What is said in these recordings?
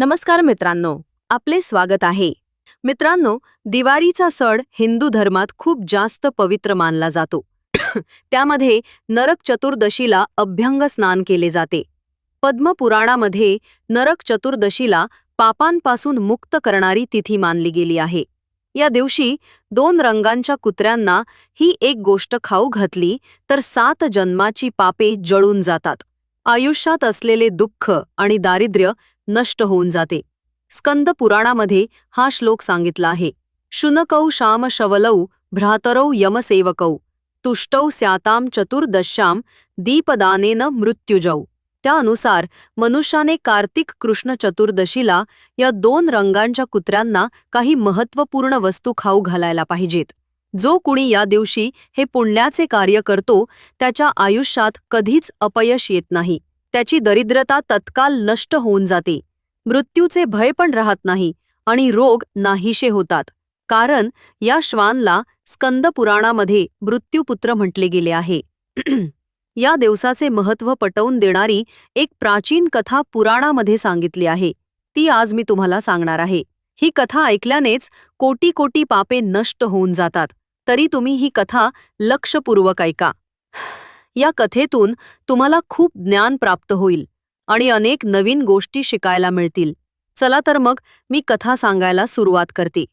नमस्कार मित्रांनो आपले स्वागत आहे. मित्रांनो दिवाळीचा सण हिंदू धर्मात खूप जास्त पवित्र मानला जातो. त्यामध्ये नरक चतुर्दशीला अभ्यंग स्नान केले जाते. पद्मपुराणामध्ये नरक चतुर्दशीला पापांपासून मुक्त करणारी तिथी मानली गेली आहे. या दिवशी दोन रंगांच्या कुत्र्यांना ही एक गोष्ट खाऊ घातली तर सात जन्माची पापे जळून जातात. आयुष्यात असलेले दुःख आणि दारिद्र्य नष्ट होऊन जाते. स्कंद पुराणामध्ये हा श्लोक सांगितला आहे. शुनकौ श्याम शवलौ भ्रातरौ यमसेवकौ तुष्टौ स्याताम चतुर्दश्याम दीपदानेन मृत्युजौ. त्यानुसार मनुष्याने कार्तिक कृष्ण चतुर्दशीला या दोन रंगांच्या कुत्र्यांना काही महत्त्वपूर्ण वस्तू खाऊ घालायला पाहिजेत. जो कुणी या दिवशी हे पुण्याचे कार्य करतो त्याच्या आयुष्यात कधीच अपयश येत नाही. त्याची दरिद्रता तत्काल नष्ट होऊन जाते. मृत्यूचे भय पण राहत नाही आणि रोग नाहीशे होतात. कारण या श्वानला स्कंद पुराणामध्ये मृत्यूपुत्र म्हटले गेले आहे. या दिवसाचे महत्त्व पटवून देणारी एक प्राचीन कथा पुराणामध्ये सांगितली आहे. ती आज मी तुम्हाला सांगणार आहे. ही कथा ऐकल्यानेच कोटी कोटी पापे नष्ट होऊन जातात. तरी तुम्ही ही कथा लक्षपूर्वक ऐका. या कथेतून तुम्हाला खूप ज्ञान प्राप्त होईल आणि अनेक नवीन गोष्टी शिकायला मिळतील. चला तर मग मी कथा सांगायला सुरुवात करते.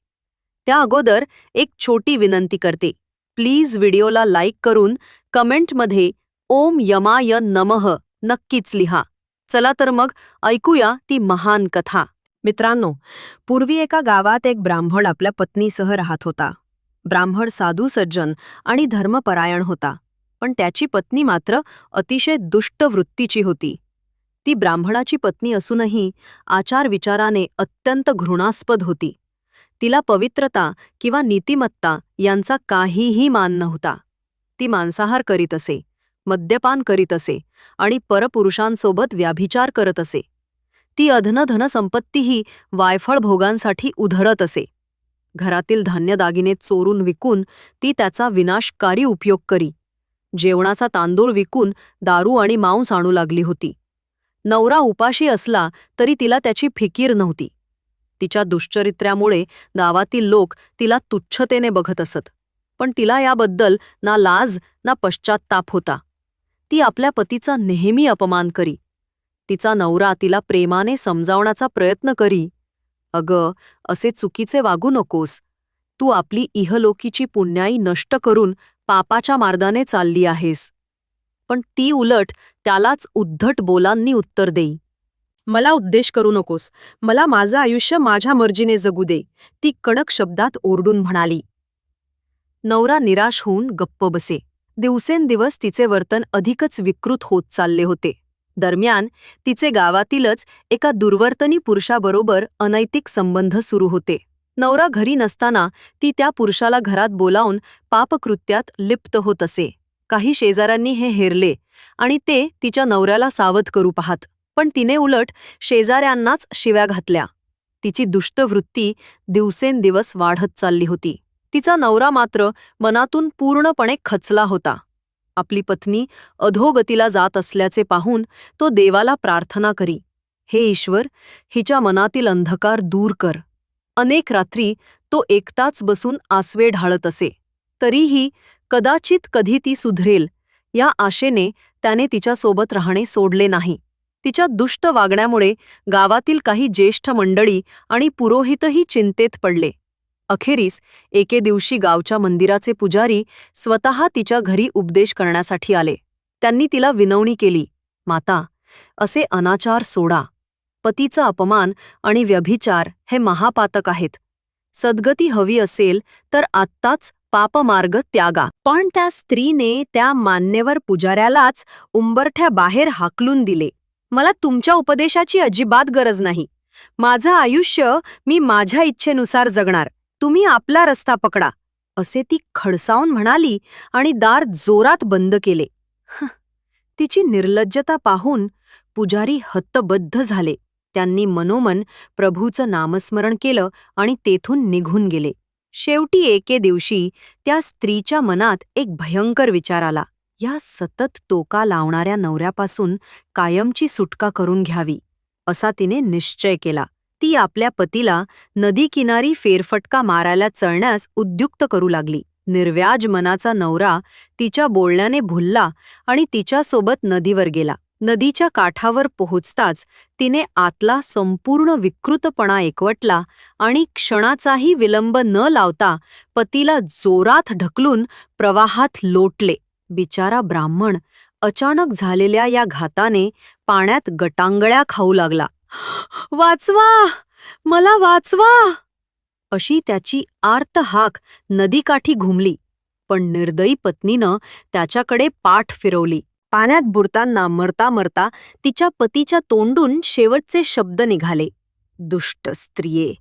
त्या अगोदर एक छोटी विनंती करते. प्लीज व्हिडिओला लाईक करून कमेंटमध्ये ओम यमाय नमः नक्कीच लिहा. चला तर मग ऐकूया ती महान कथा. मित्रांनो पूर्वी एका गावात एक ब्राह्मण आपल्या पत्नीसह राहत होता. ब्राह्मण साधू सज्जन आणि धर्मपरायण होता. पण त्याची पत्नी मात्र अतिशय दुष्ट वृत्तीची होती. ती ब्राह्मणाची पत्नी असूनही आचार विचाराने अत्यंत घृणास्पद होती. तिला पवित्रता किंवा नीतिमत्ता यांचा काहीही मान नव्हता. ती मांसाहार करीत असे मद्यपान करीत असे आणि परपुरुषांसोबत व्याभिचार करत असे. ती अधनधन संपत्तीही वायफळ भोगांसाठी उधळत असे. घरातील धान्य दागिने चोरून विकून ती त्याचा विनाशकारी उपयोग करी. जेवणाचा तांदूळ विकून दारू आणि मांस आणू लागली होती. नवरा उपाशी असला तरी तिला त्याची फिकीर नव्हती. तिच्या दुश्चरित्र्यामुळे गावातील लोक तिला तुच्छतेने बघत असत. पण तिला याबद्दल ना लाज ना पश्चात्ताप होता. ती आपल्या पतीचा नेहमी अपमान करी. तिचा नवरा तिला प्रेमाने समजावण्याचा प्रयत्न करी. अगं असे चुकीचे वागू नकोस. तू आपली इहलोकीची पुण्याई नष्ट करून पापाच्या मार्गाने चालली आहेस. पण ती उलट त्यालाच उद्धट बोलांनी उत्तर देई. मला उद्देश करू नकोस. मला माझं आयुष्य माझ्या मर्जीने जगू दे ती कडक शब्दात ओरडून म्हणाली. नवरा निराश होऊन गप्प बसे. दिवसेंदिवस तिचे वर्तन अधिकच विकृत होत चालले होते. दरम्यान तिचे गावातीलच एका दुर्वर्तनी पुरुषाबरोबर अनैतिक संबंध सुरू होते. नवरा घरी नसताना ती त्या पुरुषाला घरात बोलावून पापकृत्यात लिप्त होत असे. काही शेजाऱ्यांनी हे हेरले आणि ते तिच्या नवऱ्याला सावध करू पाहत पण तिने उलट शेजाऱ्यांनाच शिव्या घातल्या. तिची दुष्टवृत्ती दिवसेंदिवस वाढत चालली होती. तिचा नवरा मात्र मनातून पूर्णपणे खचला होता. आपली पत्नी अधोगतीला जात असल्याचे पाहून तो देवाला प्रार्थना करी. हे ईश्वर हिच्या मनातील अंधकार दूर कर. अनेक रात्री तो एकटाच बसून आसवे ढाळत असे. तरीही कदाचित कधी ती सुधरेल या आशेने त्याने तिच्यासोबत राहणे सोडले नाही. तिच्या दुष्ट वागण्यामुळे गावातील काही ज्येष्ठ मंडळी आणि पुरोहितही चिंतेत पडले. अखेरीस एके दिवशी गावच्या मंदिराचे पुजारी स्वतः तिच्या घरी उपदेश करण्यासाठी आले. त्यांनी तिला विनवणी केली माता असे अनाचार सोडा. पतीचा अपमान आणि व्यभिचार हे महापातक आहेत. सद्गती हवी असेल तर आत्ताच पापमार्ग त्यागा पण त्या स्त्रीने त्या मान्यवर पुजाऱ्यालाच उंबरठ्या बाहेर हाकलून दिले. मला तुमच्या उपदेशाची अजिबात गरज नाही. माझं आयुष्य मी माझ्या इच्छेनुसार जगणार. तुम्ही आपला रस्ता पकडा असे ती खडसावून म्हणाली आणि दार जोरात बंद केले. तिची निर्लज्जता पाहून पुजारी हत्तबद्ध झाले. त्यांनी मनोमन प्रभूचं नामस्मरण केलं आणि तेथून निघून गेले. शेवटी एके दिवशी त्या स्त्रीच्या मनात एक भयंकर विचार आला. या सतत टोका लावणाऱ्या नवऱ्यापासून कायमची सुटका करून घ्यावी असा तिने निश्चय केला. ती आपल्या पतीला नदीकिनारी फेरफटका मारायला चळण्यास उद्युक्त करू लागली. निर्व्याज मनाचा नवरा तिच्या बोलण्याने भुलला आणि तिच्यासोबत नदीवर गेला. नदीच्या काठावर पोहोचताच तिने आतला संपूर्ण विकृतपणा एकवटला आणि क्षणाचाही विलंब न लावता पतीला जोरात ढकलून प्रवाहात लोटले. बिचारा ब्राह्मण अचानक झालेल्या या घाताने पाण्यात गटांगळ्या खाऊ लागला. वाचवा! मला वाचवा! अशी त्याची आर्त हाक नदीकाठी घुमली पण निर्दयी पत्नीनं त्याच्याकडे पाठ फिरवली. पाण्यात बुडताना मरता मरता तिच्या पतीच्या तोंडून शेवटचे शब्द निघाले. दुष्ट स्त्रिये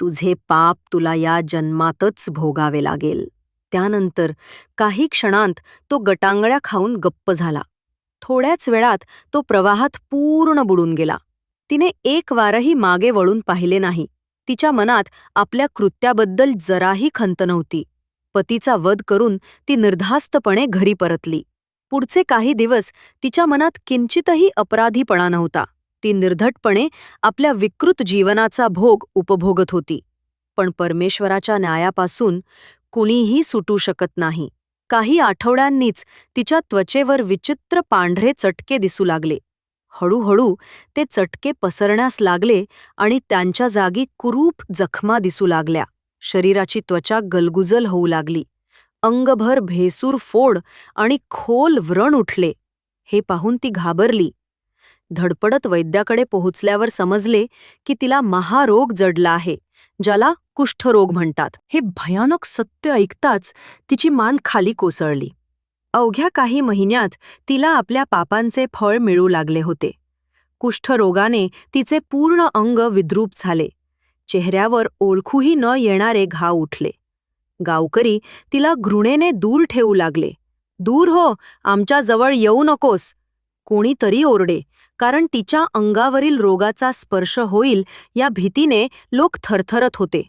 तुझे पाप तुला या जन्मातच भोगावे लागेल. त्यानंतर काही क्षणांत तो गटांगळ्या खाऊन गप्प झाला. थोड्याच वेळात तो प्रवाहात पूर्ण बुडून गेला. तिने एक वारही मागे वळून पाहिले नाही. तिच्या मनात आपल्या कृत्याबद्दल जराही खंत नव्हती. पतीचा वध करून ती निर्धास्तपणे घरी परतली. पुढचे काही दिवस तिच्या मनात किंचितही अपराधीपणा नव्हता. ती निर्धटपणे आपल्या विकृत जीवनाचा भोग उपभोगत होती. पण परमेश्वराच्या न्यायापासून कुणीही सुटू शकत नाही. काही आठवड्यांनीच तिच्या त्वचेवर विचित्र पांढरे चटके दिसू लागले. हळूहळू ते चटके पसरण्यास लागले आणि त्यांच्या जागी कुरूप जखमा दिसू लागल्या. शरीराची त्वचा गलगुजल होऊ लागली. अंगभर भेसूर फोड आणि खोल व्रण उठले. हे पाहून ती घाबरली. धडपडत वैद्याकडे पोहोचल्यावर समजले की तिला महारोग जडला आहे ज्याला कुष्ठरोग म्हणतात. हे भयानक सत्य ऐकताच तिची मान खाली कोसळली. अवघ्या काही महिन्यात तिला आपल्या पापांचे फळ मिळू लागले होते. कुष्ठरोगाने तिचे पूर्ण अंग विद्रूप झाले. चेहऱ्यावर ओळखूही न येणारे घाव उठले. गावकरी तिला घृणेने दूर ठेवू लागले. दूर हो आमच्या जवळ येऊ नकोस. कोणीतरी ओरडे कारण तिच्या अंगावरील रोगाचा स्पर्श होईल या भीतीने लोक थरथरत होते.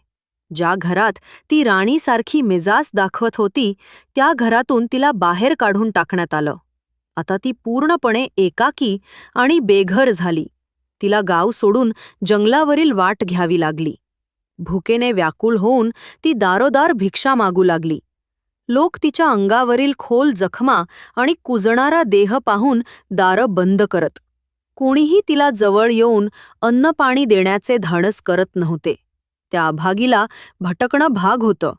ज्या घरात ती राणीसारखी मिजाज दाखवत होती त्या घरातून तिला बाहेर काढून टाकण्यात आलं. आता ती पूर्णपणे एकाकी आणि बेघर झाली. तिला गाव सोडून जंगलावरील वाट घ्यावी लागली. भुकेने व्याकुळ होऊन ती दारोदार भिक्षा मागू लागली. लोक तिच्या अंगावरील खोल जखमा आणि कुजणारा देह पाहून दारं बंद करत. कोणीही तिला जवळ येऊन अन्नपाणी देण्याचे धाडस करत नव्हते. त्या अभागीला भटकणं भाग होतं.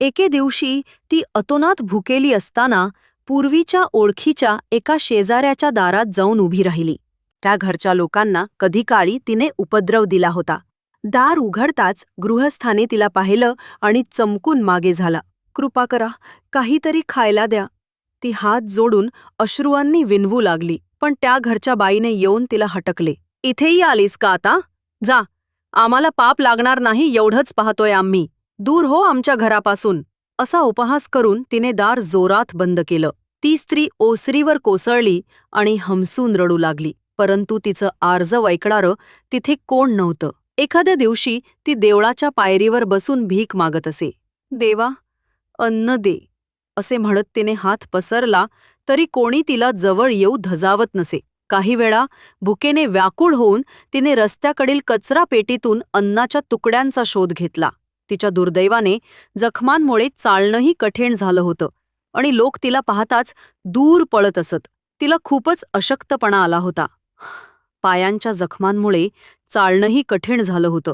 एके दिवशी ती अतोनात भुकेली असताना पूर्वीच्या ओळखीच्या एका शेजाऱ्याच्या दारात जाऊन उभी राहिली. त्या घरच्या लोकांना कधी काळी तिने उपद्रव दिला होता. दार उघडताच गृहस्थाने तिला पाहिलं आणि चमकून मागे झाला. कृपा करा काहीतरी खायला द्या. ती हात जोडून अश्रुवांनी विनवू लागली पण त्या घरच्या बाईने येऊन तिला हटकले. इथेही आलीस का आता? जा आम्हाला पाप लागणार नाही एवढंच पाहतोय आम्ही. दूर हो आमच्या घरापासून. असा उपहास करून तिने दार जोरात बंद केलं. ती स्त्री ओसरीवर कोसळली आणि हमसून रडू लागली. परंतु तिचं आर्ज ऐकणारं तिथे कोण नव्हतं. एखाद्या दिवशी ती देवळाच्या पायरीवर बसून भीक मागत असे. देवा अन्न दे असे म्हणत तिने हात पसरला तरी कोणी तिला जवळ येऊ धजावत नसे. काही वेळा भुकेने व्याकुळ होऊन तिने रस्त्याकडील कचरा पेटीतून अन्नाच्या तुकड्यांचा शोध घेतला. तिच्या दुर्दैवाने जखमांमुळे चालणंही कठीण झालं होतं आणि लोक तिला पाहताच दूर पळत असत. तिला खूपच अशक्तपणा आला होता. पायांच्या जखमांमुळे चालणंही कठीण झालं होतं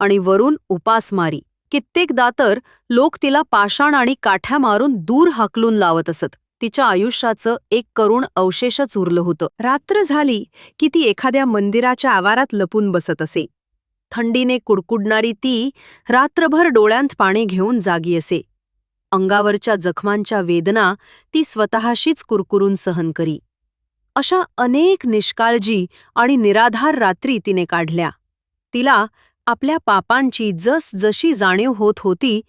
आणि वरून उपासमारी. कित्येकदा तर लोक तिला पाषाण आणि काठ्या मारून दूर हाकलून लावत असत. तिच्या आयुष्याचं एक करुण अवशेषच उरलं होतं. रात्र झाली की ती एखाद्या मंदिराच्या आवारात लपून बसत असे. थंडीने कुडकुडणारी ती रात्रभर डोळ्यांत पाणी घेऊन जागी असे. अंगावरच्या जखमांच्या वेदना ती स्वतःशीच कुरकुरून सहन करी. अशा अनेक निष्काळजी आणि निराधार रात्री तिने काढल्या. तिला आपल्या पापांची जस जशी जाणीव होत होती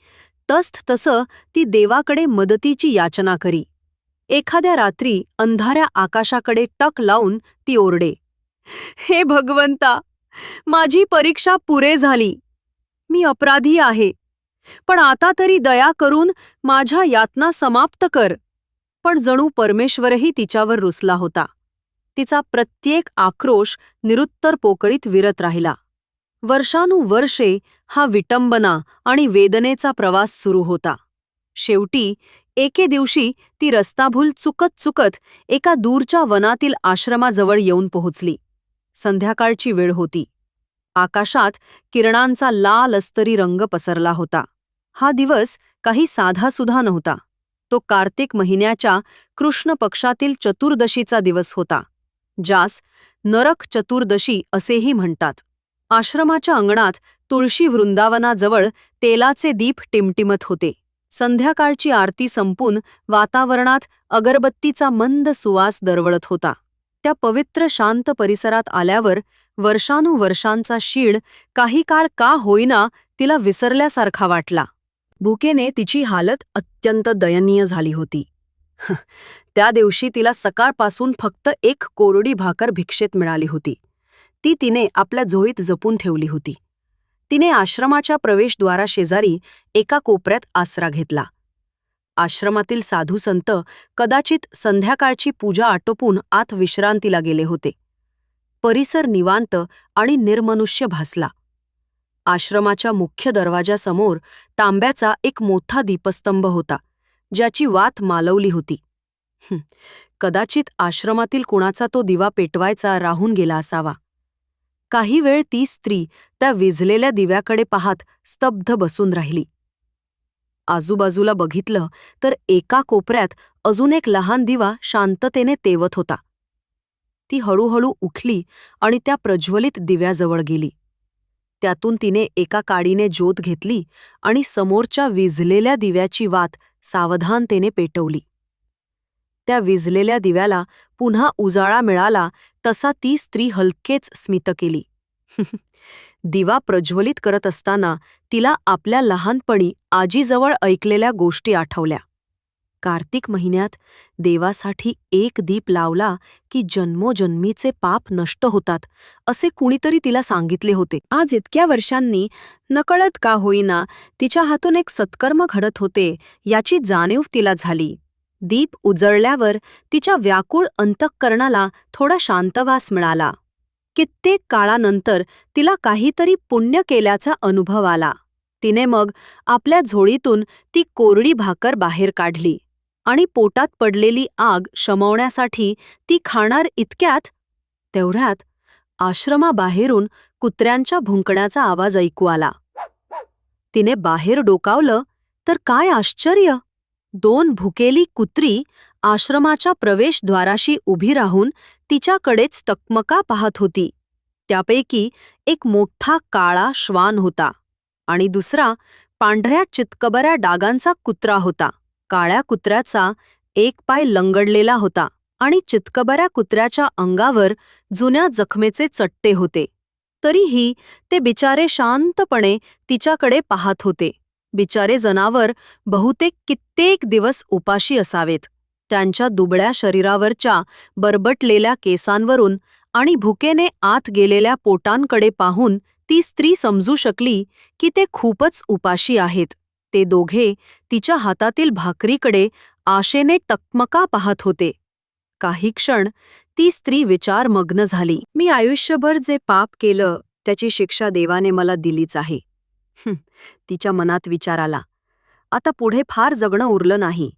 तस तसं ती देवाकडे मदतीची याचना करी. एखाद्या रात्री अंधाऱ्या आकाशाकडे टक लावून ती ओरडे. हे भगवंता माझी परीक्षा पुरे झाली. मी अपराधी आहे. पण आता तरी दया करून माझ्या यातना समाप्त कर. पण जणू परमेश्वरही तिच्यावर रुसला होता. तिचा प्रत्येक आक्रोश निरुत्तर पोकळीत विरत राहिला. वर्षानुवर्षे हा विटंबना आणि वेदनेचा प्रवास सुरू होता. शेवटी एके दिवशी ती रस्ताभूल चुकत चुकत एका दूरच्या वनातील आश्रमाजवळ येऊन पोहोचली. संध्याकाळची वेळ होती. आकाशात किरणांचा लाल अस्तरी रंग पसरला होता. हा दिवस काही साधासुधा नव्हता. तो कार्तिक महिन्याच्या कृष्ण पक्षातील चतुर्दशीचा दिवस होता ज्यास नरक चतुर्दशी असेही म्हणतात. आश्रमाच्या अंगणात तुळशी वृंदावनाजवळ तेलाचे दीप टिमटिमत होते. संध्याकाळची आरती संपून वातावरणात अगरबत्तीचा मंद सुवास दरवळत होता. त्या पवित्र शांत परिसरात आल्यावर वर्षानुवर्षांचा शीण काही काळ का होईना तिला विसरल्यासारखा वाटला. भुकेने तिची हालत अत्यंत दयनीय झाली होती. त्या दिवशी तिला सकाळपासून फक्त एक कोरडी भाकर भिक्षेत मिळाली होती. ती तिने आपल्या झोळीत जपून ठेवली होती. तिने आश्रमाच्या प्रवेशद्वाराशेजारी एका कोपऱ्यात आसरा घेतला. आश्रमातील साधू संत कदाचित संध्याकाळची पूजा आटोपून आत विश्रांतीला गेले होते. परिसर निवांत आणि निर्मनुष्य भासला. आश्रमाच्या मुख्य दरवाजासमोर तांब्याचा एक मोठा दीपस्तंभ होता ज्याची वात मालवली होती. कदाचित आश्रमातील कुणाचा तो दिवा पेटवायचा राहून गेला असावा. काही वेळ ती स्त्री त्या विझलेल्या दिव्याकडे पाहत स्तब्ध बसून राहिली. आजूबाजूला बघितलं तर एका कोपऱ्यात अजून एक लहान दिवा शांततेने तेवत होता. ती हळूहळू उठली आणि त्या प्रज्वलित दिव्याजवळ गेली. त्यातून तिने एका काडीने ज्योत घेतली आणि समोरच्या विझलेल्या दिव्याची वात सावधानतेने पेटवली. त्या विझलेल्या दिव्याला पुन्हा उजाळा मिळाला तसा ती स्त्री हलकेच स्मित केली. दिवा प्रज्वलित करत असताना तिला आपल्या लहानपणी आजीजवळ ऐकलेल्या गोष्टी आठवल्या. कार्तिक महिन्यात देवासाठी एक दीप लावला की जन्मोजन्मीचे पाप नष्ट होतात असे कुणीतरी तिला सांगितले होते. आज इतक्या वर्षांनी नकळत का होईना तिच्या हातून एक सत्कर्म घडत होते याची जाणीव तिला झाली. दीप उजळल्यावर तिच्या व्याकुळ अंतःकरणाला थोडा शांतवास मिळाला. कित्येक काळानंतर तिला काहीतरी पुण्य केल्याचा अनुभव आला. तिने मग आपल्या झोळीतून ती कोरडी भाकर बाहेर काढली आणि पोटात पडलेली आग शमवण्यासाठी ती खाणार इतक्यात? तेवढ्यात आश्रमाबाहेरून कुत्र्यांच्या भुंकण्याचा आवाज ऐकू आला. तिने बाहेर डोकावलं तर काय आश्चर्य! दोन भुकेली कुत्री आश्रमाच्या प्रवेशद्वाराशी उभी राहून तिच्याकडेच टकमका पाहत होती. त्यापैकी एक मोठा काळा श्वान होता आणि दुसरा पांढऱ्या चितकबऱ्या डागांचा कुत्रा होता. काळ्या कुत्र्याचा एक पाय लंगडलेला होता आणि चितकबऱ्या कुत्र्याच्या अंगावर जुन्या जखमेचे चट्टे होते. तरीही ते बिचारे शांतपणे तिच्याकडे पाहत होते. बिचारे जनावर बहुतेक कित्येक दिवस उपाशी असावेत. त्यांच्या दुबळ्या शरीरावरच्या बरबटलेल्या केसांवरून आणि भुकेने आत गेलेल्या पोटांकडे पाहून ती स्त्री समजू शकली की ते खूपच उपाशी आहेत. ते दोघे तिच्या हातातील भाकरीकडे आशेने टकमका पाहत होते. काही क्षण ती स्त्री विचारमग्न झाली. मी आयुष्यभर जे पाप केलं त्याची शिक्षा देवाने मला दिलीच आहे. तिच्या मनात विचार आला. आता पुढे फार जगणं उरलं नाही.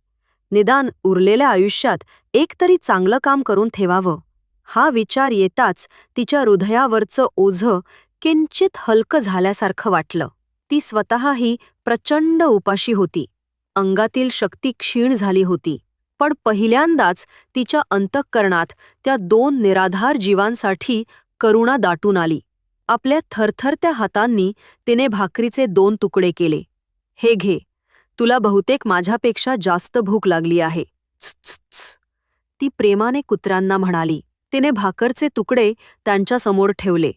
निदान उरलेल्या आयुष्यात एक तरी चांगलं काम करून ठेवावं. हा विचार येताच तिच्या हृदयावरचं ओझं किंचित हलकं झाल्यासारखं वाटलं. ती स्वतःही प्रचंड उपाशी होती. अंगातील शक्ती क्षीण झाली होती. पण पहिल्यांदाच तिच्या अंतःकरणात त्या दोन निराधार जीवांसाठी करुणा दाटून आली. आपल्या थरथरत्या हातांनी तिने भाकरीचे दोन तुकडे केले. हे घे. तुला बहुतेक माझ्यापेक्षा जास्त भूक लागली आहे. ती प्रेमाने कुत्र्यांना म्हणाली. तिने भाकरचे तुकडे त्यांच्यासमोर ठेवले.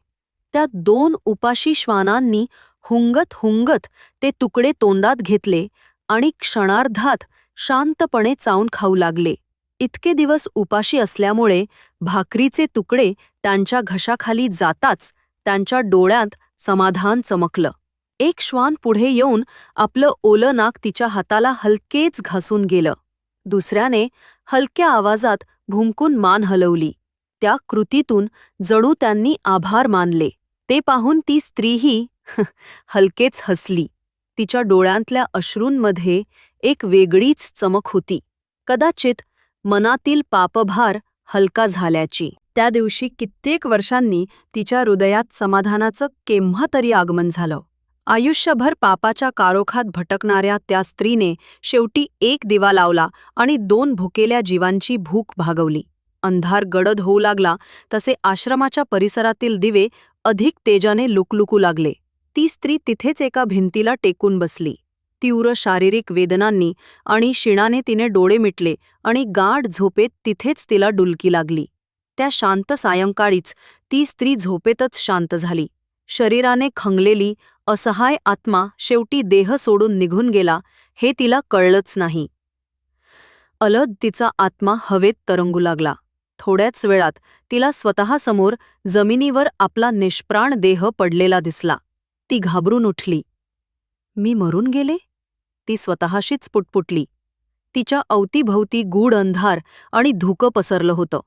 त्या दोन उपाशी श्वानांनी हुंगत हुंगत ते तुकडे तोंडात घेतले आणि क्षणार्धात शांतपणे चावून खाऊ लागले. इतके दिवस उपाशी असल्यामुळे भाकरीचे तुकडे त्यांच्या घशाखाली जाताच त्यांच्या डोळ्यात समाधान चमकलं. एक श्वान पुढे येऊन आपलं ओलं नाक तिच्या हाताला हलकेच घासून गेलं. दुसऱ्याने हलक्या आवाजात भुंकून मान हलवली. त्या कृतीतून जणू त्यांनी आभार मानले. ते पाहून ती स्त्रीही हलकेच हसली. तिच्या डोळ्यांतल्या अश्रूंमध्ये एक वेगळीच चमक होती. कदाचित मनातील पापभार हलका झाल्याची. त्या दिवशी कित्येक वर्षांनी तिच्या हृदयात समाधानाचं केव्हा तरी आगमन झालं. आयुष्यभर पापाच्या कारोखात भटकणाऱ्या त्या स्त्रीने शेवटी एक दिवा लावला आणि दोन भुकेल्या जीवांची भूक भागवली. अंधार गडद होऊ लागला तसे आश्रमाच्या परिसरातील दिवे अधिक तेजाने लुकलुकू लागले. ती स्त्री तिथेच एका भिंतीला टेकून बसली. तीव्र शारीरिक वेदनांनी आणि शिणाने तिने डोळे मिटले आणि गाढ झोपेत तिथेच तिला डुलकी लागली. त्या शांत सायंकाळीच ती स्त्री झोपेतच शांत झाली. शरीराने खंगलेली असहाय आत्मा शेवटी देह सोडून निघून गेला हे तिला कळलंच नाही. अलद तिचा आत्मा हवेत तरंगू लागला. थोड्याच वेळात तिला स्वतःसमोर जमिनीवर आपला निष्प्राण देह पडलेला दिसला. ती घाबरून उठली. मी मरून गेले? ती स्वतःशीच पुटपुटली. तिच्या अवतीभवती गूढ अंधार आणि धुकं पसरलं होतं.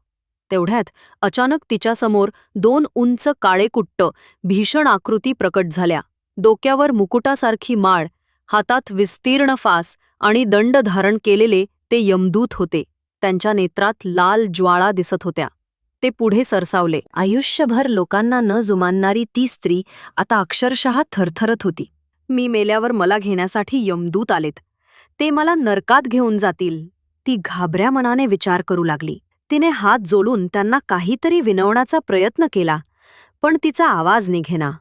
तेवढ्यात अचानक तिच्यासमोर दोन उंच काळेकुट्ट भीषण आकृती प्रकट झाल्या. डोक्यावर मुकुटासारखी माळ हातात विस्तीर्ण फास आणि दंड धारण केलेले ते यमदूत होते. त्यांच्या नेत्रात लाल ज्वाळा दिसत होत्या. ते पुढे सरसावले. आयुष्यभर लोकांना न जुमानणारी ती स्त्री आता अक्षरशः थरथरत होती. मी मेल्यावर मला घेण्यासाठी यमदूत आलेत. ते मला नरकात घेऊन जातील. ती घाबऱ्या मनाने विचार करू लागली. तिने हात जोडून त्यांना काहीतरी विनवण्याचा प्रयत्न केला पण तिचा आवाज निघेना.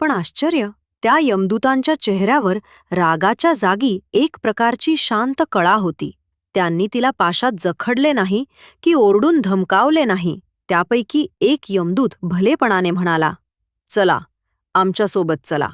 पण आश्चर्य त्या यमदूतांच्या चेहऱ्यावर रागाच्या जागी एक प्रकारची शांत कळा होती. त्यांनी तिला पाशात जखडले नाही की ओरडून धमकावले नाही त्यापैकी एक यमदूत भलेपणाने म्हणाला चला आमच्यासोबत चला.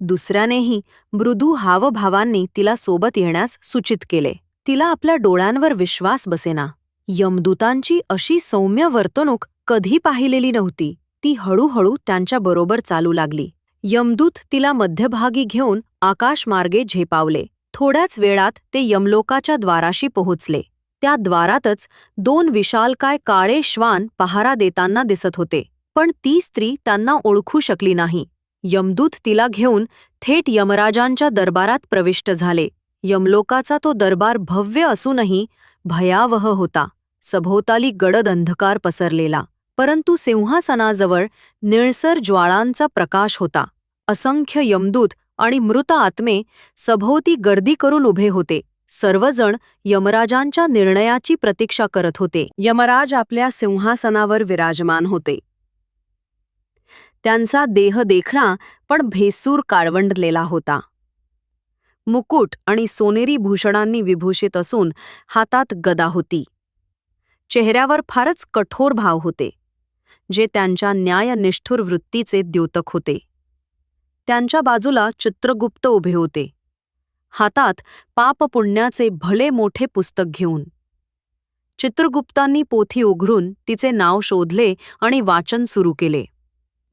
दुसऱ्यानेही मृदू हावभावांनी तिला सोबत येण्यास सूचित केले. तिला आपल्या डोळ्यांवर विश्वास बसेना. यमदूतांची अशी सौम्य वर्तणूक कधी पाहिलेली नव्हती ती हळूहळू त्यांच्याबरोबर चालू लागली. यमदूत तिला मध्यभागी घेऊन आकाशमार्गे झेपावले. थोड्याच वेळात ते यमलोकाच्या द्वाराशी पोहोचले. त्या द्वारातच दोन विशालकाय काळे श्वान पहारा देताना दिसत होते पण ती स्त्री त्यांना ओळखू शकली नाही. यमदूत तिला घेऊन थेट यमराजांच्या दरबारात प्रविष्ट झाले. यमलोकाचा तो दरबार भव्य असूनही भयावह होता. सभोवताली गडद अंधकार पसरलेला. परंतु सिंहासनाजवळ निळसर ज्वाळांचा प्रकाश होता. असंख्य यमदूत आणि मृत आत्मे सभोवती गर्दी करून उभे होते. सर्वजण यमराजांच्या निर्णयाची प्रतीक्षा करत होते. यमराज आपल्या सिंहासनावर विराजमान होते. त्यांचा देह देखणा पण भेसूर काळवंडलेला होता. मुकुट आणि सोनेरी भूषणांनी विभूषित असून हातात गदा होती. चेहऱ्यावर फारच कठोर भाव होते जे त्यांच्या न्यायनिष्ठुर वृत्तीचे द्योतक होते. त्यांच्या बाजूला चित्रगुप्त उभे होते. हातात पापपुण्याचे भले मोठे पुस्तक घेऊन. चित्रगुप्तांनी पोथी उघडून तिचे नाव शोधले आणि वाचन सुरू केले.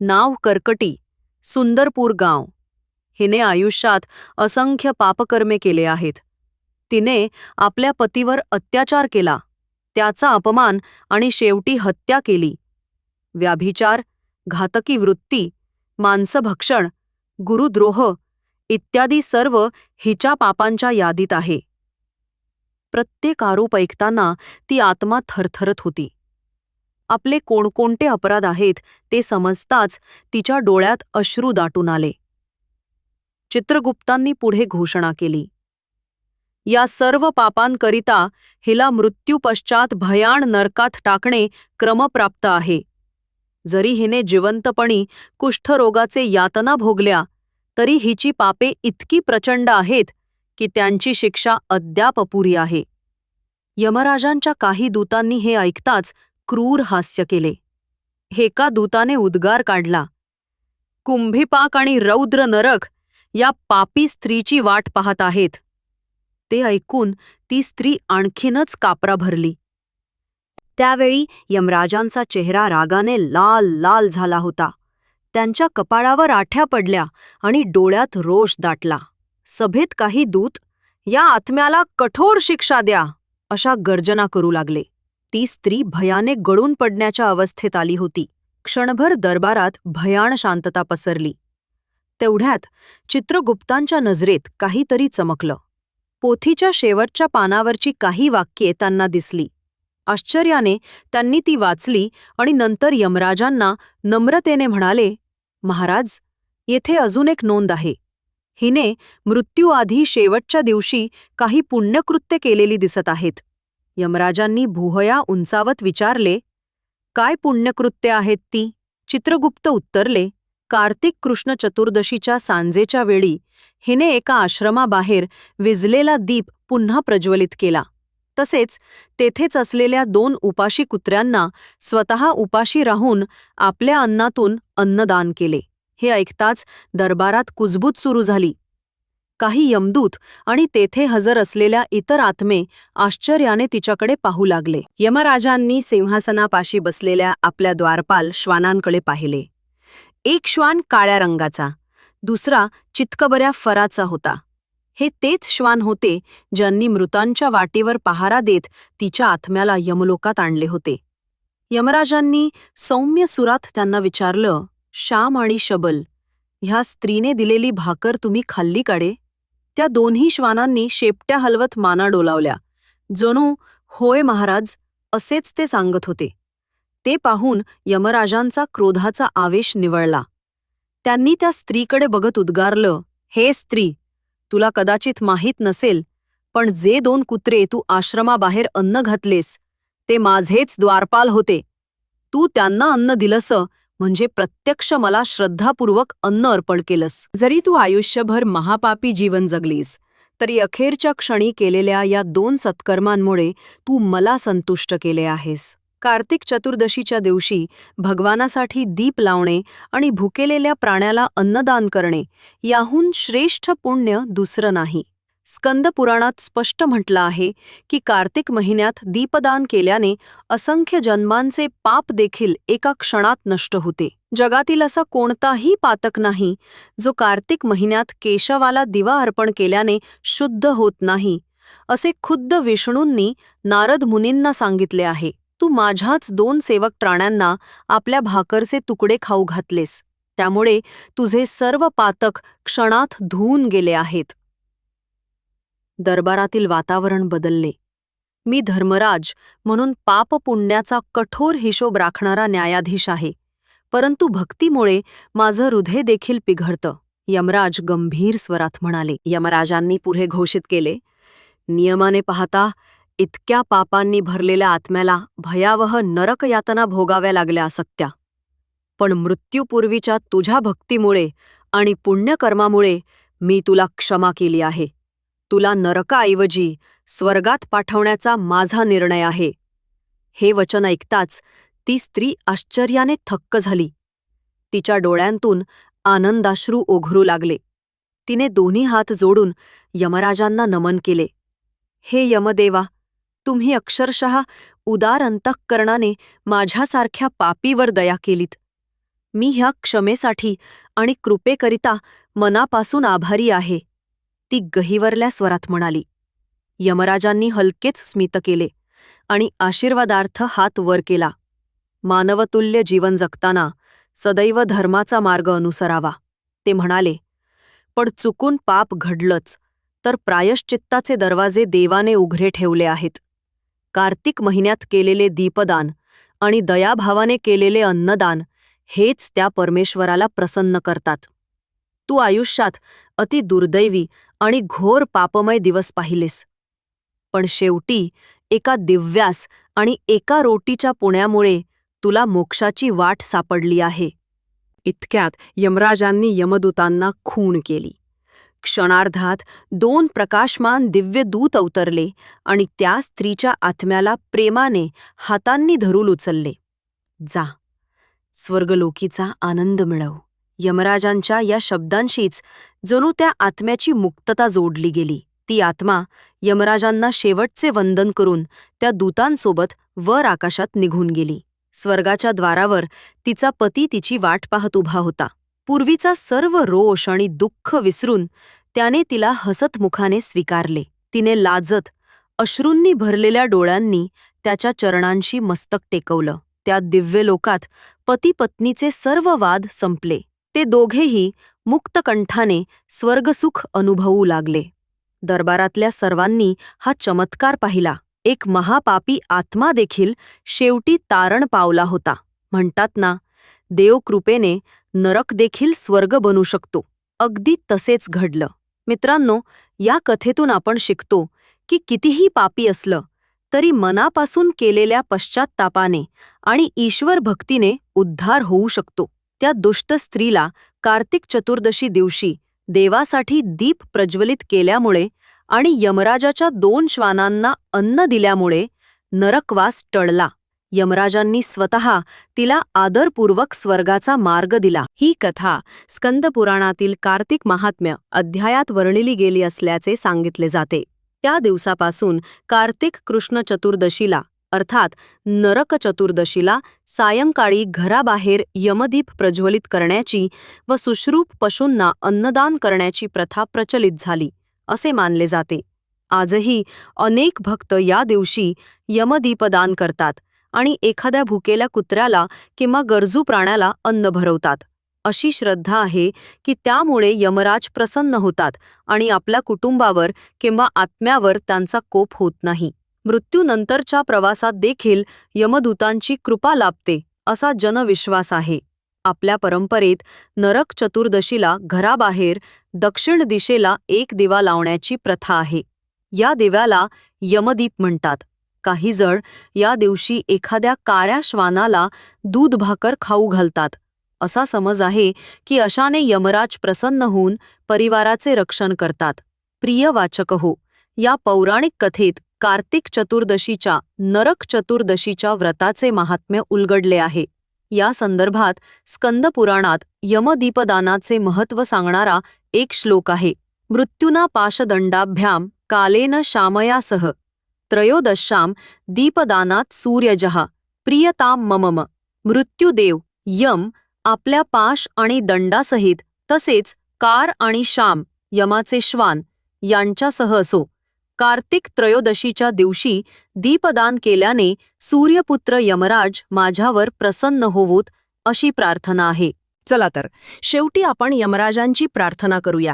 नाव कर्कटी सुंदरपूर गाव. हिने आयुष्यात असंख्य पापकर्मे केले आहेत. तिने आपल्या पतीवर अत्याचार केला त्याचा अपमान आणि शेवटी हत्या केली. व्याभिचार घातकी वृत्ती मांसभक्षण गुरुद्रोह इत्यादी सर्व हिच्या पापांच्या यादीत आहे. प्रत्येक आरोप ऐकताना ती आत्मा थरथरत होती. आपले कोणकोणते अपराध आहेत ते समजताच तिच्या डोळ्यात अश्रू दाटून आले. चित्रगुप्तांनी पुढे घोषणा केली. या सर्व पापांकरिता हिला मृत्यूपश्चात भयाण नरकात टाकणे क्रमप्राप्त आहे. जरी हिने जिवंतपणी कुष्ठरोगाचे यातना भोगल्या तरी हिची पापे इतकी प्रचंड आहेत की त्यांची शिक्षा अद्याप अपुरी आहे. यमराजांच्या काही दूतांनी हे ऐकताच क्रूर हास्य केले. एका दूताने उद्गार काढला. कुंभीपाक आणि रौद्र नरक या पापी स्त्रीची वाट पाहत आहेत. ते ऐकून ती स्त्री आणखीनच कापरा भरली. त्यावेळी यमराजांचा चेहरा रागाने लाल लाल झाला होता. त्यांच्या कपाळावर आठ्या पडल्या आणि डोळ्यात रोष दाटला. सभेत काही दूत या आत्म्याला कठोर शिक्षा द्या अशा गर्जना करू लागले. ती स्त्री भयाने गळून पडण्याच्या अवस्थेत आली होती. क्षणभर दरबारात भयाण शांतता पसरली. तेवढ्यात चित्रगुप्तांच्या नजरेत काहीतरी चमकलं. पोथीच्या शेवटच्या पानावरची काही वाक्ये त्यांना दिसली. आश्चर्याने त्यांनी ती वाचली आणि नंतर यमराजांना नम्रतेने म्हणाले महाराज येथे अजून एक नोंद आहे. हिने मृत्यूआधी शेवटच्या दिवशी काही पुण्यकृत्य केलेली दिसत आहेत. यमराजांनी भुहया उंचावत विचारले काय पुण्यकृत्य आहेत ती? चित्रगुप्त उत्तरले कार्तिक कृष्ण चतुर्दशीच्या सांजेच्या वेळी हिने एका आश्रमाबाहेर विजलेला दीप पुन्हा प्रज्वलित केला. तसेच तेथेच असलेल्या दोन उपाशी कुत्र्यांना स्वतः उपाशी राहून आपल्या अन्नातून अन्नदान केले. हे ऐकताच दरबारात कुजबूज सुरू झाली. काही यमदूत आणि तेथे हजर असलेल्या इतर आत्मे आश्चर्याने तिच्याकडे पाहू लागले. यमराजांनी सिंहासनापाशी बसलेल्या आपल्या द्वारपाल श्वानांकडे पाहिले. एक श्वान काळ्या रंगाचा दुसरा चितकबऱ्या फराचा होता. हे तेच श्वान होते ज्यांनी मृतांच्या वाटेवर पहारा देत तिच्या आत्म्याला यमलोकात आणले होते. यमराजांनी सौम्य सुरात त्यांना विचारलं श्याम आणि शबल ह्या स्त्रीने दिलेली भाकर तुम्ही खाल्ली काडे त्या दोन्ही श्वानांनी शेपट्या हलवत माना डोलावल्या. जणू होय महाराज असेच ते सांगत होते. ते पाहून यमराजांचा क्रोधाचा आवेश निवळला. त्यांनी त्या स्त्रीकडे बघत उद्गारलं हे स्त्री तुला कदाचित माहीत नसेल पण जे दोन कुत्रे तू आश्रमाबाहेर अन्न घातलेस ते माझेच द्वारपाल होते. तू त्यांना अन्न दिलंस म्हणजे प्रत्यक्ष मला श्रद्धापूर्वक अन्न अर्पण केलंस. जरी तू आयुष्यभर महापापी जीवन जगलीस तरी अखेरच्या क्षणी केलेल्या या दोन सत्कर्मांमुळे तू मला संतुष्ट केले आहेस. कार्तिक चतुर्दशीच्या दिवशी भगवानासाठी दीप लावणे आणि भुकेलेल्या प्राण्याला अन्नदान करणे याहून श्रेष्ठ पुण्य दुसरं नाही. स्कंद पुराणात स्पष्ट म्हटलं आहे की कार्तिक महिन्यात दीपदान केल्याने असंख्य जन्मांचे पाप देखील एका क्षणात नष्ट होते. जगातील असा कोणताही पातक नाही जो कार्तिक महिन्यात केशवाला दिवा अर्पण केल्याने शुद्ध होत नाही असे खुद्द विष्णूंनी नारद मुनींना सांगितले आहे. तू माझ्याच दोन सेवक प्राण्यांना आपल्या भाकरचे तुकडे खाऊ घातलेस. त्यामुळे तुझे सर्व पातक क्षणात धुवून गेले आहेत. दरबारातील वातावरण बदलले. मी धर्मराज म्हणून पापपुण्याचा कठोर हिशोब राखणारा न्यायाधीश आहे. परंतु भक्तीमुळे माझं हृदय देखील पिघळतं. यमराज गंभीर स्वरात म्हणाले यमराजांनी पुढे घोषित केले. नियमाने पाहता इतक्या पापांनी भरलेल्या आत्म्याला भयावह नरकयातना भोगाव्या लागल्या असत्या. पण मृत्यूपूर्वीच्या तुझ्या भक्तीमुळे आणि पुण्यकर्मामुळे मी तुला क्षमा केली आहे. तुला नरकाऐवजी स्वर्गात पाठवण्याचा माझा निर्णय आहे. हे वचन ऐकताच ती स्त्री आश्चर्याने थक्क झाली. तिच्या डोळ्यांतून आनंदाश्रू ओघरू लागले. तिने दोन्ही हात जोडून यमराजांना नमन केले. हे यमदेवा तुम्ही अक्षरशः उदार अंतःकरणाने माझ्यासारख्या पापीवर दया केलीत. मी ह्या क्षमेसाठी आणि कृपेकरिता मनापासून आभारी आहे ती गहिवरल्या स्वरात म्हणाली. यमराजांनी हलकेच स्मित केले आणि आशीर्वादार्थ हात वर केला. मानवतुल्य जीवन जगताना सदैव धर्माचा मार्ग अनुसरावा ते म्हणाले. पण चुकून पाप घडलंच तर प्रायश्चित्ताचे दरवाजे देवाने उघडे ठेवले आहेत. कार्तिक महिन्यात केलेले दीपदान आणि दयाभावाने केलेले अन्नदान हेच त्या परमेश्वराला प्रसन्न करतात. तू आयुष्यात अति दुर्दैवी आणि घोर पापमय दिवस पाहिलेस. पण शेवटी एका दिव्यास आणि एका रोटीच्या पुण्यामुळे तुला मोक्षाची वाट सापडली आहे. इतक्यात यमराजांनी यमदूतांना खूण केली. क्षणार्धात दोन प्रकाशमान दिव्य दूत अवतरले आणि त्या स्त्रीच्या आत्म्याला प्रेमाने हातांनी धरून उचलले. जा स्वर्गलोकीचा आनंद मिळव यमराजांच्या या शब्दांशीच जणू त्या आत्म्याची मुक्तता जोडली गेली. ती आत्मा यमराजांना शेवटचे वंदन करून त्या दूतांसोबत वर आकाशात निघून गेली. स्वर्गाच्या द्वारावर तिचा पती तिची वाट पाहत उभा होता. पूर्वीचा सर्व रोष आणि दुःख विसरून त्याने तिला हसतमुखाने स्वीकारले. तिने लाजत अश्रूंनी भरलेल्या डोळ्यांनी त्याच्या चरणांशी मस्तक टेकवलं. त्या दिव्य लोकात पतीपत्नीचे सर्व वाद संपले. ते दोघेही मुक्तकंठाने स्वर्गसुख अनुभवू लागले. दरबारातल्या सर्वांनी हा चमत्कार पाहिला. एक महापापी आत्मा देखील शेवटी तारण पावला होता. म्हणतात ना देवकृपेने नरक देखील स्वर्ग बनू शकतो. अगदी तसेच घडलं. मित्रांनो या कथेतून आपण शिकतो की कितीही पापी असलं तरी मनापासून केलेल्या पश्चात्तापाने आणि ईश्वर भक्तीने उद्धार होऊ शकतो. त्या दुष्ट स्त्रीला कार्तिक चतुर्दशी दिवशी देवासाठी दीप प्रज्वलित केल्यामुळे आणि यमराजाच्या दोन श्वानांना अन्न दिल्यामुळे नरकवास टळला. यमराजांनी स्वतः तिला आदरपूर्वक स्वर्गाचा मार्ग दिला. ही कथा स्कंदपुराणातील कार्तिक महात्म्य अध्यायात वर्णिली गेली असल्याचे सांगितले जाते. त्या दिवसापासून कार्तिक कृष्ण चतुर्दशीला अर्थात नरक चतुर्दशीला सायंकाळी घराबाहेर यमदीप प्रज्वलित करण्याची व सुश्रूप पशूंना अन्नदान करण्याची प्रथा प्रचलित झाली असे मानले जाते. आजही अनेक भक्त या दिवशी यमदीपदान करतात. आणि एखाद्या भुकेल्या कुत्र्याला किंवा गरजू प्राण्याला अन्न भरवतात. अशी श्रद्धा आहे की त्यामुळे यमराज प्रसन्न होतात आणि आपल्या कुटुंबावर किंवा आत्म्यावर त्यांचा कोप होत नाही. मृत्यूनंतरच्या प्रवासात देखील यमदूतांची कृपा लाभते असा जनविश्वास आहे. आपल्या परंपरेत नरक चतुर्दशीला घराबाहेर दक्षिण दिशेला एक दिवा लावण्याची प्रथा आहे. या दिव्याला यमदीप म्हणतात. काही जण या दिवशी एखाद्या काळ्या श्वानाला दूध भाकर खाऊ घालतात. असा समज आहे की अशाने यमराज प्रसन्न होऊन परिवाराचे रक्षण करतात. प्रिय वाचक हो या पौराणिक कथेत कार्तिक चतुर्दशीच्या नरक चतुर्दशीच्या व्रताचे महात्म्य उलगडले आहे. या संदर्भात स्कंदपुराणात यमदीपदानाचे महत्त्व सांगणारा एक श्लोक आहे. मृत्युना पाशदंडाभ्याम कालेन शामयासह. त्रयोदश्याम दीपदानात सूर्यजहा प्रियताम ममम। मृत्यूदेव यम आपल्या पाश आणि दंडासहित तसेच कार आणि शाम यमाचे श्वान यांच्यासह असो। कार्तिक त्रयोदशीच्या दिवशी दीपदान केल्याने सूर्यपुत्र यमराज माझ्यावर प्रसन्न होवोत अशी प्रार्थना आहे। चला तर शेवटी आपण यमराजांची प्रार्थना करूया।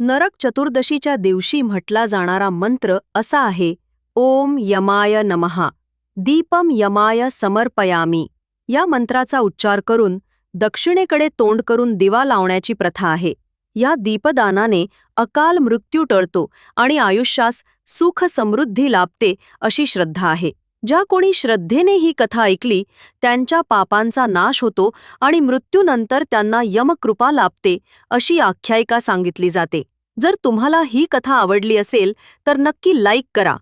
नरक चतुर्दशीच्या दिवशी म्हटला जाणारा मंत्र असा आहे ओम यमाय नमहा दीपम यमाय समर्पयामी. या मंत्राचा उच्चार करून दक्षिणेकडे तोंड करून दिवा लावण्याची प्रथा आहे. या दीपदानाने अकाल मृत्यू टळतो आणि आयुष्यास सुख समृद्धी लाभते अशी श्रद्धा आहे. ज्या कोणी श्रद्धेने ही कथा ऐकली त्यांच्या पापांचा नाश होतो आणि मृत्यूनंतर त्यांना यमकृपा लाभते अशी आख्यायिका सांगितली जाते. जर तुम्हाला ही कथा आवडली असेल तर नक्की लाईक करा.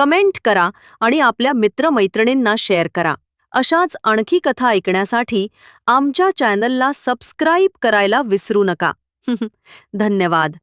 कमेंट करा आणि आपल्या मित्रमैत्रिणींना शेअर करा. अशाच आणखी कथा ऐकण्यासाठी आमच्या चॅनलला सबस्क्राईब करायला विसरू नका. धन्यवाद.